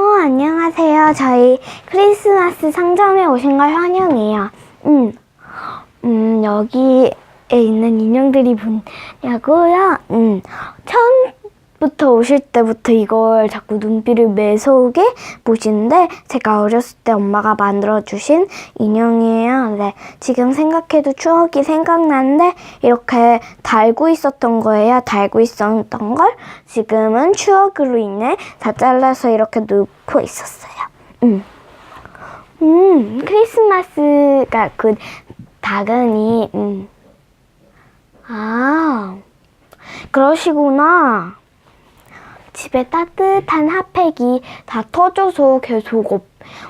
어, 안녕하세요. 저희 크리스마스 상점에 오신 걸 환영해요. 음, 음, 여기에 있는 인형들이 뭐냐고요? 음, 처음 부터 오실 때부터 이걸 자꾸 눈빛을 매서우게 보시는데, 제가 어렸을 때 엄마가 만들어주신 인형이에요. 네, 지금 생각해도 추억이 생각나는데, 이렇게 달고 있었던 거예요. 달고 있었던 걸 지금은 추억으로 인해 다 잘라서 이렇게 놓고 있었어요. 음. 음, 크리스마스가 그 다가니, 음. 아, 그러시구나. 집에 따뜻한 핫팩이 다 터져서 계속 없,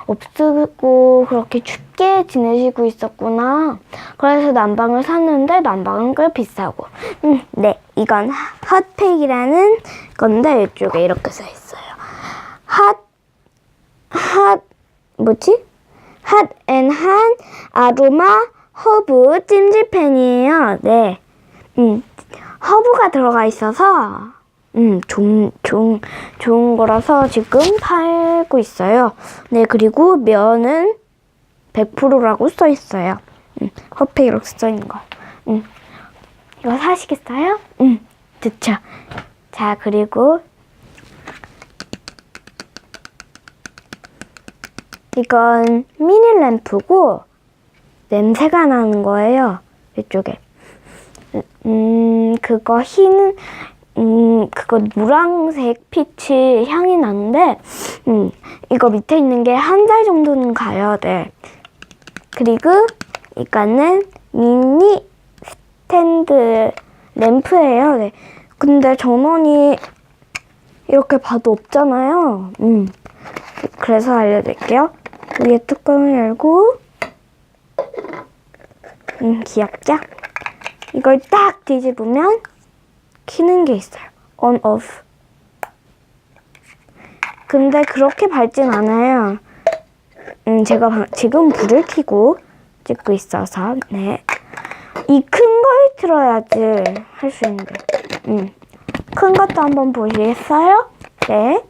없고 그렇게 춥게 지내시고 있었구나. 그래서 난방을 샀는데 난방은 꽤 비싸고. 음, 네, 이건 하- 핫팩이라는 건데 이쪽에 이렇게 써 있어요. 핫, 핫, 뭐지? 핫앤한 아로마 허브 찜질팬이에요. 네. 음, 허브가 들어가 있어서, 음, 좋은, 좋은, 좋은 거라서 지금 팔고 있어요. 네, 그리고 면은 100%라고 써 있어요. 음, 핫팩 이렇게 써 있는 거. 음, 이거 사시겠어요? 음, 좋죠. 자, 그리고 이건 미니 램프고 냄새가 나는 거예요. 이쪽에. 음, 그거 흰, 음, 그거 노란색 피치 향이 나는데, 음, 이거 밑에 있는 게 한 달 정도는 가야 돼. 그리고 이거는 미니 스탠드 램프예요. 네. 근데 전원이 이렇게 봐도 없잖아요. 음. 그래서 알려드릴게요. 위에 뚜껑을 열고, 음, 귀엽죠? 이걸 딱 뒤집으면 키는 게 있어요. on, off. 근데 그렇게 밝진 않아요. 음, 제가 방- 지금 불을 켜고 찍고 있어서, 네. 이 큰 걸 틀어야지 할 수 있는데. 음. 큰 것도 한번 보시겠어요? 네.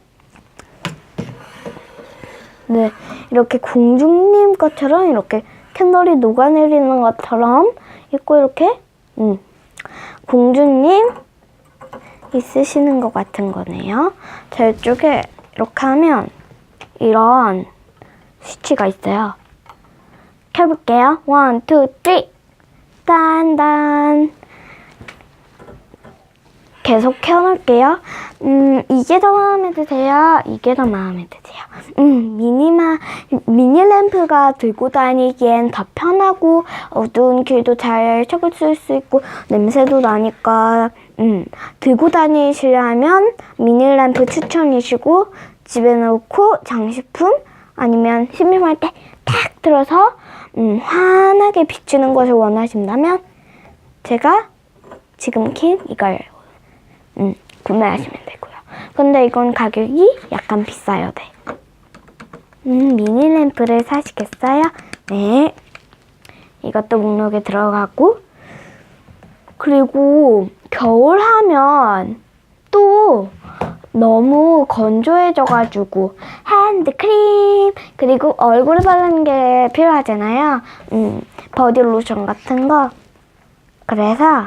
네, 이렇게 공주님 것처럼 이렇게 캔들이 녹아내리는 것처럼 있고 이렇게 음, 공주님 있으시는 것 같은 거네요. 자, 이쪽에 이렇게 하면 이런 스위치가 있어요. 켜볼게요. 원, 투, 쓰리. 딴딴. 계속 켜놓을게요. 음, 이게 더 마음에 드세요? 이게 더 마음에 드세요? 음, 미니마, 미니 램프가 들고 다니기엔 더 편하고, 어두운 길도 잘 찾을 수 있고, 냄새도 나니까, 음, 들고 다니시려면 미니 램프 추천이시고, 집에 놓고 장식품, 아니면 심심할 때 탁 들어서, 음, 환하게 비추는 것을 원하신다면, 제가 지금 킨 이걸 음, 구매하시면 되고요. 근데 이건 가격이 약간 비싸요, 네. 음, 미니 램프를 사시겠어요? 네. 이것도 목록에 들어가고, 그리고 겨울 하면 또 너무 건조해져가지고 핸드크림 그리고 얼굴에 바르는 게 필요하잖아요. 음, 버디 로션 같은 거. 그래서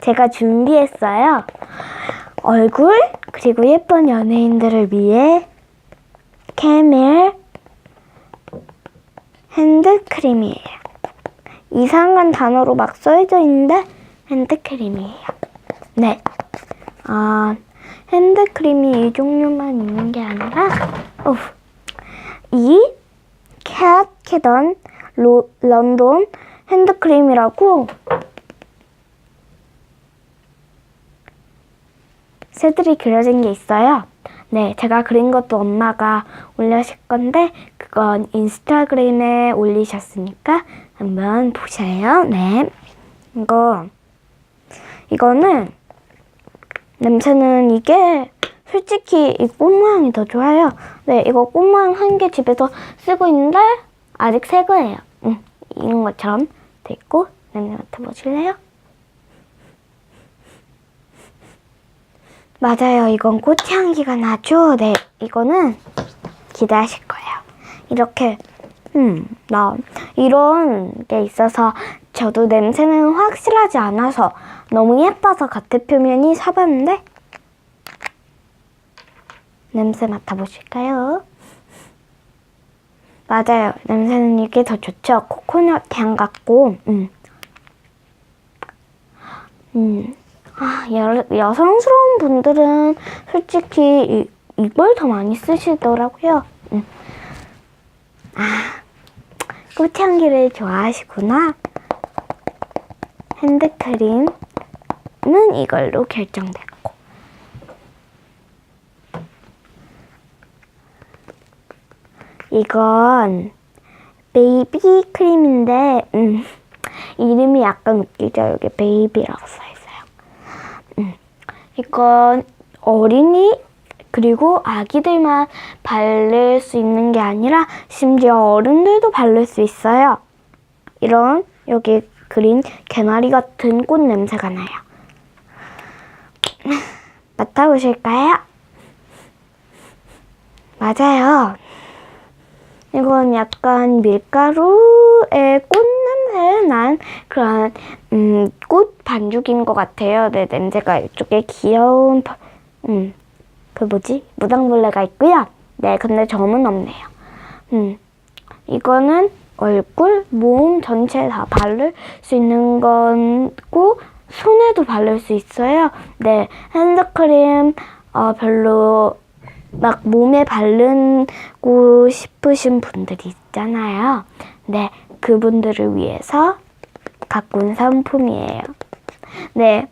제가 준비했어요. 얼굴 그리고 예쁜 연예인들을 위해 캐밀 핸드크림이에요. 이상한 단어로 막 써져 있는데 핸드크림이에요. 네. 아, 핸드크림이 이 종류만 있는 게 아니라 어, 이 캣캐던 로- 런던 핸드크림이라고 새들이 그려진 게 있어요. 네, 제가 그린 것도 엄마가 올려실 건데 그건 인스타그램에 올리셨으니까 한번 보세요. 네, 이거 이거는 냄새는 이게 솔직히 이 꽃 모양이 더 좋아요. 네, 이거 꽃 모양 한 개 집에서 쓰고 있는데 아직 새 거예요. 음, 이런 것처럼 돼 있고 냄새 맡아보실래요? 맞아요. 이건 꽃향기가 나죠? 네. 이거는 기대하실 거예요. 이렇게 음, 나 이런 게 있어서 저도 냄새는 확실하지 않아서 너무 예뻐서 겉에 표면이 사봤는데 냄새 맡아보실까요? 맞아요. 냄새는 이게 더 좋죠. 코코넛 향 같고, 음. 음. 아, 여, 여성스러운 분들은 솔직히 이, 이걸 더 많이 쓰시더라고요. 음. 아, 꽃향기를 좋아하시구나. 핸드크림 은 이걸로 결정됐고. 이건 베이비 크림인데 음, 이름이 약간 웃기죠. 여기 베이비라고 써 있어요. 음, 이건 어린이 그리고 아기들만 바를 수 있는 게 아니라 심지어 어른들도 바를 수 있어요. 이런 여기 그린 개나리 같은 꽃 냄새가 나요. 맡아보실까요? 맞아요. 이건 약간 밀가루의 꽃 냄새 난 그런 음, 꽃 반죽인 것 같아요. 네, 냄새가 이쪽에 귀여운 바- 음, 그 뭐지 무당벌레가 있고요. 네, 근데 점은 없네요. 음, 이거는 얼굴, 몸 전체 다 바를 수 있는 거고 손에도 바를 수 있어요. 네, 핸드크림 어, 별로 막 몸에 바르고 싶으신 분들이 있잖아요. 네, 그분들을 위해서 온 상품이에요. 네,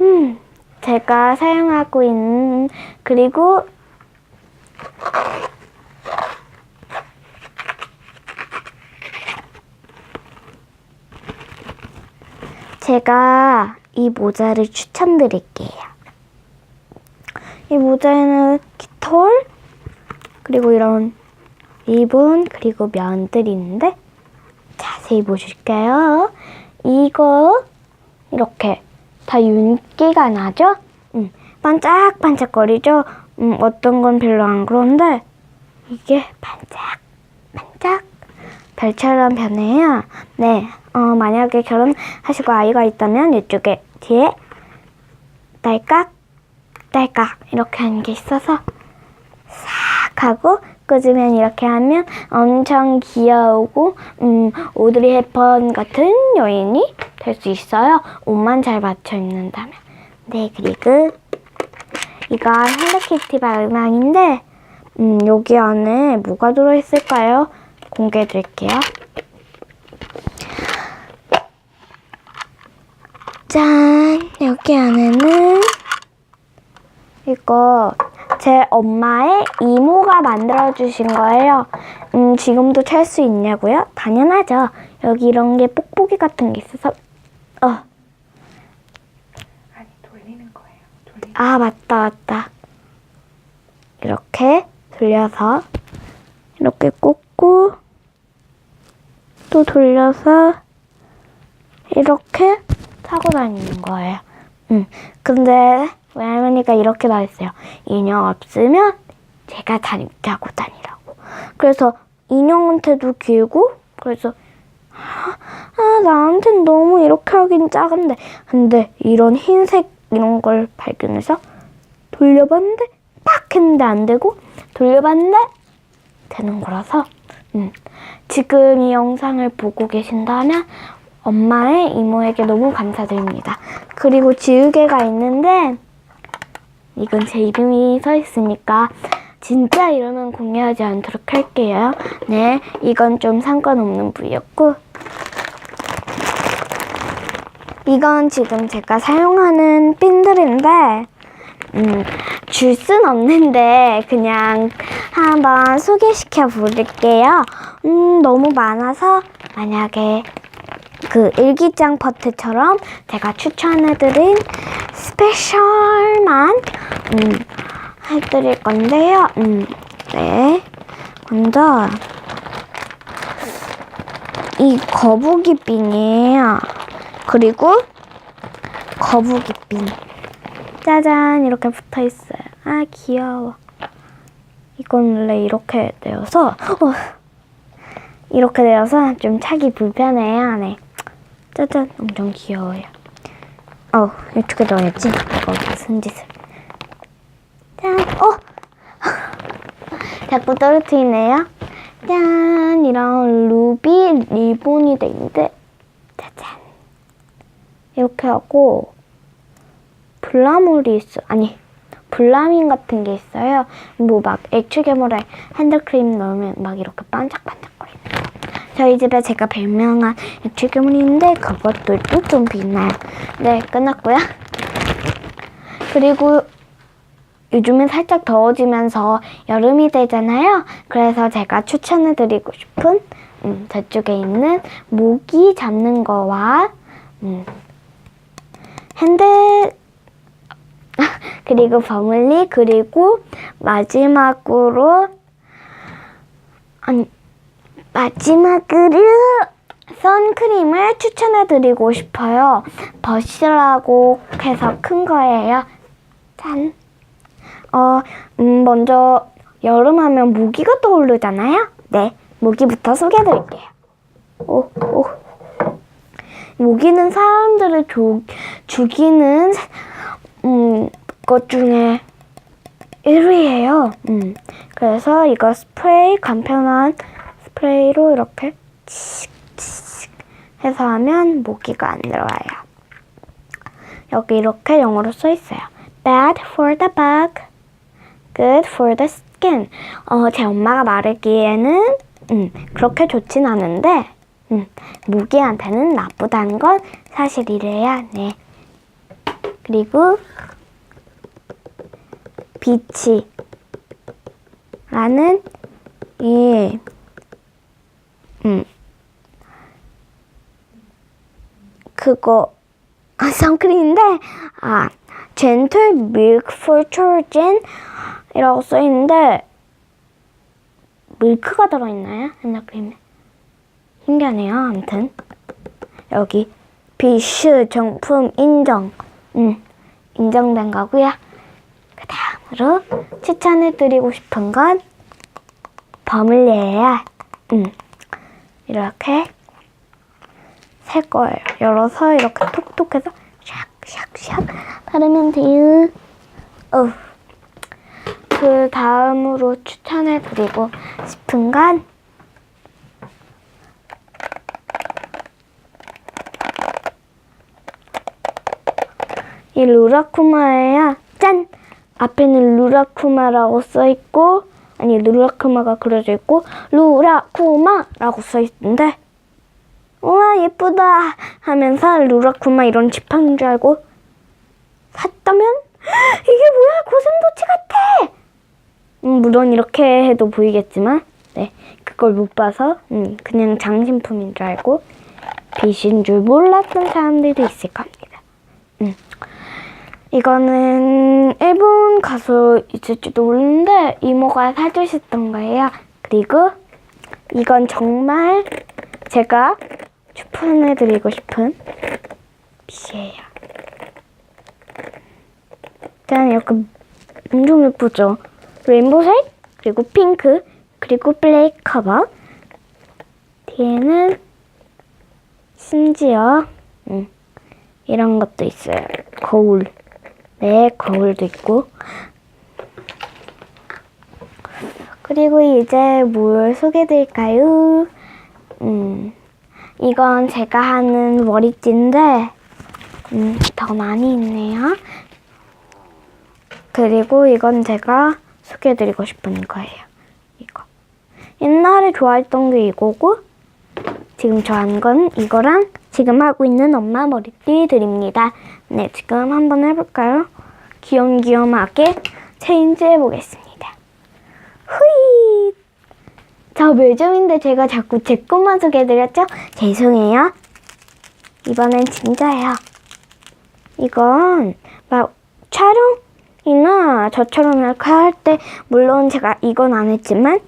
음, 제가 사용하고 있는 그리고 제가 이 모자를 추천드릴게요. 이 모자에는 깃털 그리고 이런 리본 그리고 면들이 있는데 자세히 보실게요. 이거 이렇게 다 윤기가 나죠? 음, 반짝반짝거리죠? 음, 어떤 건 별로 안 그런데 이게 반짝 반짝 별처럼 변해요. 네, 어, 만약에 결혼하시고 아이가 있다면 이쪽에 뒤에 딸깍 딸깍 이렇게 하는 게 있어서 싹 하고 꽂으면 이렇게 하면 엄청 귀여우고 음, 오드리 헵번 같은 여인이 될 수 있어요. 옷만 잘 맞춰 입는다면. 네, 그리고 이건 헬로키티 발망인데 음, 여기 안에 뭐가 들어있을까요? 공개해 드릴게요. 짠! 여기 안에는 이거 제 엄마의 이모가 만들어주신 거예요. 음, 지금도 찰 수 있냐고요? 당연하죠. 여기 이런 게 뽁뽁이 같은 게 있어서, 어, 아니 돌리는 거예요. 돌리. 아, 맞다, 맞다. 이렇게 돌려서, 이렇게 꽂고, 또 돌려서, 이렇게 타고 다니는 거예요. 음, 근데 외할머니가 이렇게 말했어요. 인형 없으면 제가 다니, 타고 다니라고. 그래서 인형한테도 길고, 그래서 아, 나한텐 너무 이렇게 하긴 작은데. 근데 이런 흰색 이런 걸 발견해서 돌려봤는데 팍 했는데 안 되고 돌려봤는데 되는 거라서 음, 지금 이 영상을 보고 계신다면 엄마의 이모에게 너무 감사드립니다. 그리고 지우개가 있는데 이건 제 이름이 서 있으니까 진짜 이름은 공개하지 않도록 할게요. 네, 이건 좀 상관없는 부위였고 이건 지금 제가 사용하는 핀들인데 음, 줄 순 없는데 그냥 한번 소개시켜 볼게요. 음, 너무 많아서 만약에 그 일기장 퍼트처럼 제가 추천해드린 스페셜만 음, 해드릴 건데요. 음, 네. 먼저 이 거북이 핀이에요. 그리고 거북이 핀. 짜잔 이렇게 붙어 있어요. 아 귀여워. 이건 원래 이렇게 되어서 어, 이렇게 되어서 좀 차기 불편해요. 네. 짜잔, 엄청 귀여워요. 어, 이쪽에 넣어야지. 이거 무슨 짓을. 짠, 어! 자꾸 떨어뜨리네요. 짠, 이런 루비 리본이 돼 있는데, 짜잔. 이렇게 하고, 블라몰이 있어. 아니, 블라민 같은 게 있어요. 뭐 막 액추 괴물에 핸드크림 넣으면 막 이렇게 반짝반짝거리는 거. 저희 집에 제가 별명한 있는데 그것도 좀 빛나요. 네, 끝났고요. 그리고 요즘은 살짝 더워지면서 여름이 되잖아요. 그래서 제가 추천해드리고 싶은 음, 저쪽에 있는 모기 잡는 거와 음, 핸드 그리고 버물리 그리고 마지막으로 아니 마지막으로 선크림을 추천해 드리고 싶어요. 버시라고 해서 큰 거예요. 짠. 어, 음, 먼저 여름 하면 모기가 떠오르잖아요. 네, 모기부터 소개해 드릴게요. 오, 오. 모기는 사람들을 조, 죽이는 음, 것 중에 1위예요. 음. 그래서 이거 스프레이 간편한 스프레이로 이렇게 칙칙 해서 하면 모기가 안 들어와요. 여기 이렇게 영어로 써 있어요. Bad for the bug, good for the skin. 어, 제 엄마가 말하기에는 음, 그렇게 좋진 않은데 음, 모기한테는 나쁘다는 건 사실이래야. 네. 그리고 비치 라는 이 음, 그거 아, 선크림인데 아 젠틀 밀크 포르gen 이라고 써 있는데 밀크가 들어있나요? 핸드크림에 신기하네요. 아무튼 여기 비슈 정품 인정 음, 인정된 거고요. 그 다음으로 추천해드리고 싶은 건 버물리예요. 음, 이렇게 살 거예요. 열어서 이렇게 톡톡해서 샥샥샥 바르면 돼요. 어. 그 다음으로 추천해 드리고 싶은 건 이 루라쿠마예요. 짠! 앞에는 루라쿠마라고 써 있고, 아니, 루라쿠마가 그려져 있고, 루라쿠마라고 써 있는데, 우와, 예쁘다! 하면서 루라쿠마 이런 지팡인 줄 알고 샀다면, 이게 뭐야! 고슴도치 같아! 음, 물론 이렇게 해도 보이겠지만, 네, 그걸 못 봐서, 음, 그냥 장신품인 줄 알고, 빛인 줄 몰랐던 사람들도 있을 겁니다. 음. 이거는 일본 가서 있을지도 모르는데 이모가 사주셨던 거예요. 그리고 이건 정말 제가 추천해드리고 싶은 빛이에요. 짠, 이렇게 엄청 예쁘죠? 레인보색, 그리고 핑크, 그리고 블랙 커버. 뒤에는 심지어 음, 이런 것도 있어요. 거울. 네, 거울도 있고. 그리고 이제 뭘 소개해드릴까요? 음, 이건 제가 하는 머리띠인데, 음, 더 많이 있네요. 그리고 이건 제가 소개해드리고 싶은 거예요. 이거. 옛날에 좋아했던 게 이거고, 지금 좋아하는 건 이거랑 지금 하고 있는 엄마 머리띠 드립니다. 네, 지금 한번 해볼까요? 귀염귀염하게 체인지 해보겠습니다. 후이! 저 매점인데 제가 자꾸 제 것만 소개해드렸죠? 죄송해요. 이번엔 진짜예요. 이건 막 촬영이나 저처럼 이렇게 할 때 물론 제가 이건 안 했지만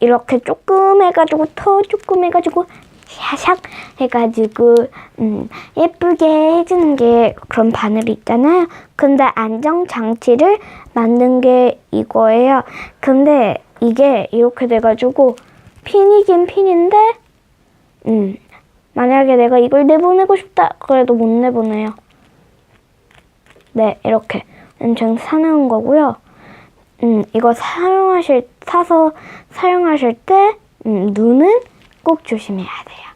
이렇게 조금 해가지고 더 조금 해가지고 샤샥 해가지고 음, 예쁘게 해주는 게 그런 바늘 있잖아요. 근데 안정 장치를 만든 게 이거예요. 근데 이게 이렇게 돼가지고 핀이긴 핀인데 음, 만약에 내가 이걸 내보내고 싶다 그래도 못 내보내요. 네, 이렇게 엄청 사나운 거고요. 음, 이거 사용하실 사서 사용하실 때 음, 눈은 꼭 조심해야 돼요.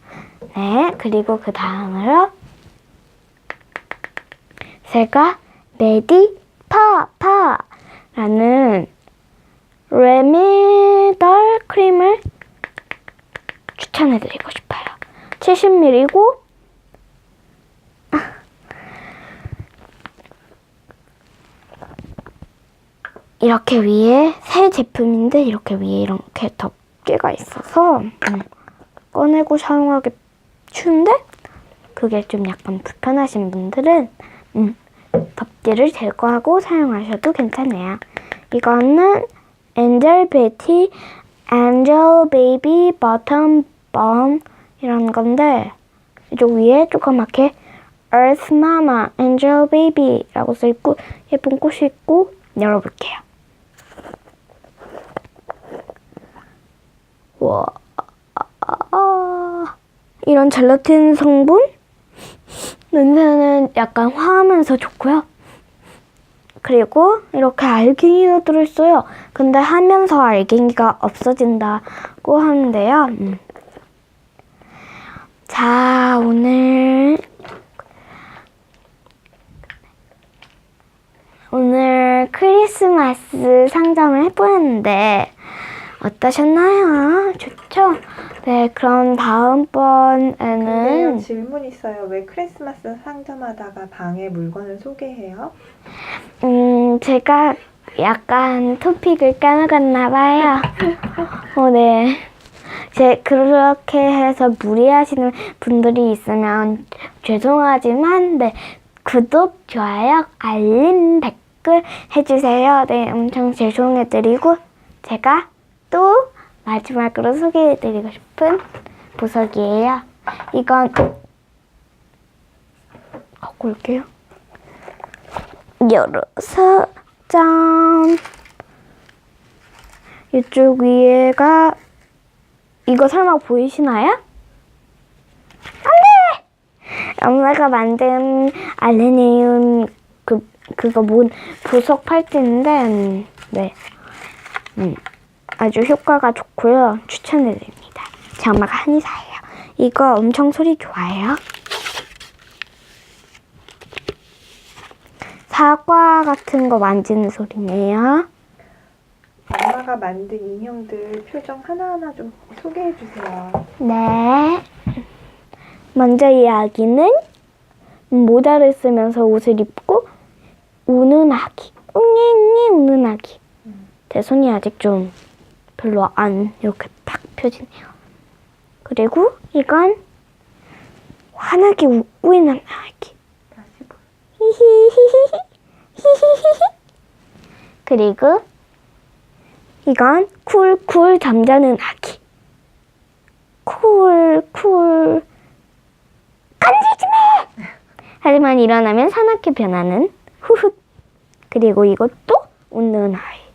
네, 그리고 그 다음으로 제가 메디 파파라는 레미달 크림을 추천해드리고 싶어요. 70ml고 이렇게 위에 새 제품인데 이렇게 위에 이렇게 덮개가 있어서 음, 꺼내고 사용하기 추운데 그게 좀 약간 불편하신 분들은 음, 덮개를 제거하고 사용하셔도 괜찮아요. 이거는 엔젤 베티 엔젤 베이비 버텀 범 이런 건데 이쪽 위에 조그맣게 Earth Mama Angel Baby라고 써 있고 예쁜 꽃이 있고 열어볼게요. 와 이런 젤라틴 성분 냄새는 약간 화하면서 좋고요. 그리고 이렇게 알갱이가 들어있어요. 근데 하면서 알갱이가 없어진다고 하는데요. 음. 자, 오늘 오늘 크리스마스 상점을 해보였는데 어떠셨나요? 좋 죠? 네, 그럼 다음번에는 질문 있어요. 왜 크리스마스 상점하다가 방에 물건을 소개해요? 음, 제가 약간 토픽을 까먹었나 봐요. 어, 네. 제 그렇게 해서 무리하시는 분들이 있으면 죄송하지만 네 구독, 좋아요, 알림, 댓글 해주세요. 네, 엄청 죄송해드리고 제가 또 마지막으로 소개해드리고 싶은 보석이에요. 이건 갖고 올게요. 열어서 짠 이쪽 위에가 이거 설마 보이시나요? 안돼! 엄마가 만든 알레니움 그 그거 뭔 보석 팔찌인데 음, 네 음, 아주 효과가 좋고요 추천해드립니다. 제 엄마가 한의사예요. 이거 엄청 소리 좋아해요. 사과 같은 거 만지는 소리네요. 엄마가 만든 인형들 표정 하나하나 좀 소개해 주세요. 네. 먼저 이 아기는 모자를 쓰면서 옷을 입고 우는 아기. 웅잉이 우는 아기. 제 손이 아직 좀 별로 안 이렇게 탁 펴지네요. 그리고 이건 환하게 웃고 있는 아기. 그리고 이건 쿨쿨 잠자는 아기. 쿨쿨. 간지지 마! 하지만 일어나면 사납게 변하는 후훗 그리고 이것도 웃는 아이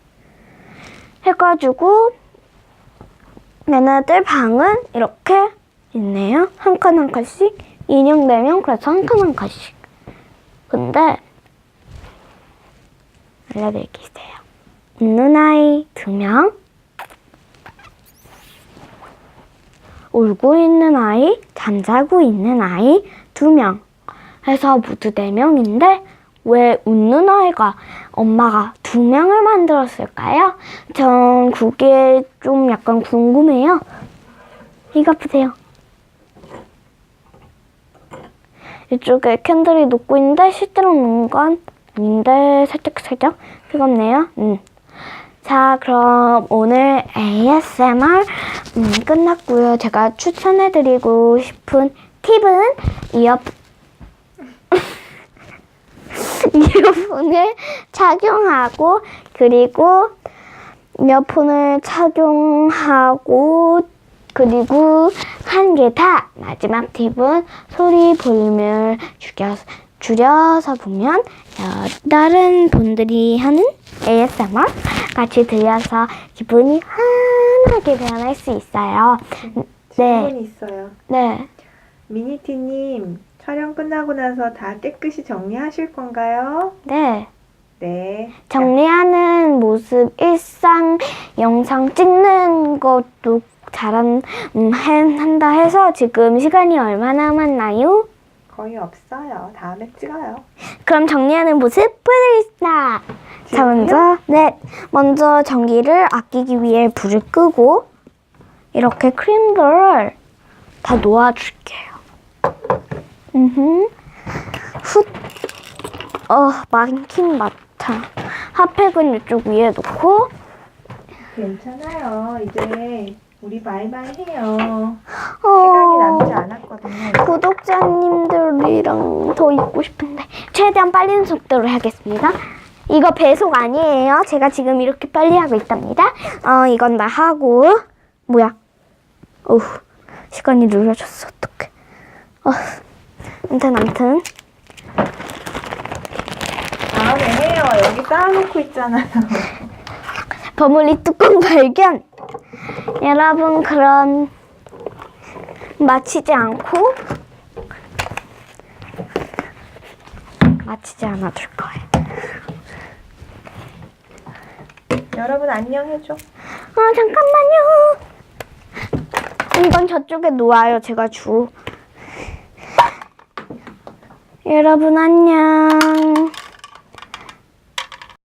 해가지고 얘네들 방은 이렇게 있네요 한 칸 한 칸씩 인형 되면 그래서 한 칸 한 칸씩 근데 알려드릴게요. 웃는 아이 두 명, 울고 있는 아이, 잠자고 있는 아이 두 명. 해서 모두 네 명인데 왜 웃는 아이가 엄마가 두 명을 만들었을까요? 전 그게 좀 약간 궁금해요. 이거 보세요. 이쪽에 캔들이 녹고 있는데 실제로 녹는 건 아닌데 살짝 살짝 뜨겁네요. 음. 자 그럼 오늘 ASMR 음, 끝났고요. 제가 추천해드리고 싶은 팁은 이어 이어폰을 착용하고 그리고 이어폰을 착용하고 그리고 한개다 마지막 팁은 소리 볼륨을 줄여서, 줄여서 보면 어, 다른 분들이 하는 ASMR 같이 들려서 기분이 환하게 변할 수 있어요. 네, 질문이 있어요. 네. 미니티님, 촬영 끝나고 나서 다 깨끗이 정리하실 건가요? 네. 네. 정리하는 모습, 일상 영상 찍는 것도 잘한, 음, 한- 한다 해서 지금 시간이 얼마나 남았나요? 거의 없어요. 다음에 찍어요. 그럼 정리하는 모습 보여드리겠습니다. 자? 먼저, 네. 먼저 전기를 아끼기 위해 불을 끄고, 이렇게 크림들을 다 놓아줄게요. 음, 훗. 어, 많긴 많다. 핫팩은 이쪽 위에 놓고, 괜찮아요. 이제 우리 바이바이 해요. 어, 시간이 남지 않았거든요. 구독자님들이랑 더 있고 싶은데 최대한 빠른 속도로 하겠습니다. 이거 배속 아니에요. 제가 지금 이렇게 빨리 하고 있답니다. 어, 이건 나 하고 뭐야? 어후, 시간이 느려졌어. 어떡해. 어, 아무튼 아무튼 다음에 해요. 여기 쌓아놓고 있잖아요. 버무리 뚜껑 발견. 여러분 그럼 마치지 않고 마치지 않아줄 거예요. 여러분 안녕 해줘. 아 잠깐만요. 이건 저쪽에 놓아요. 제가 주. 여러분 안녕.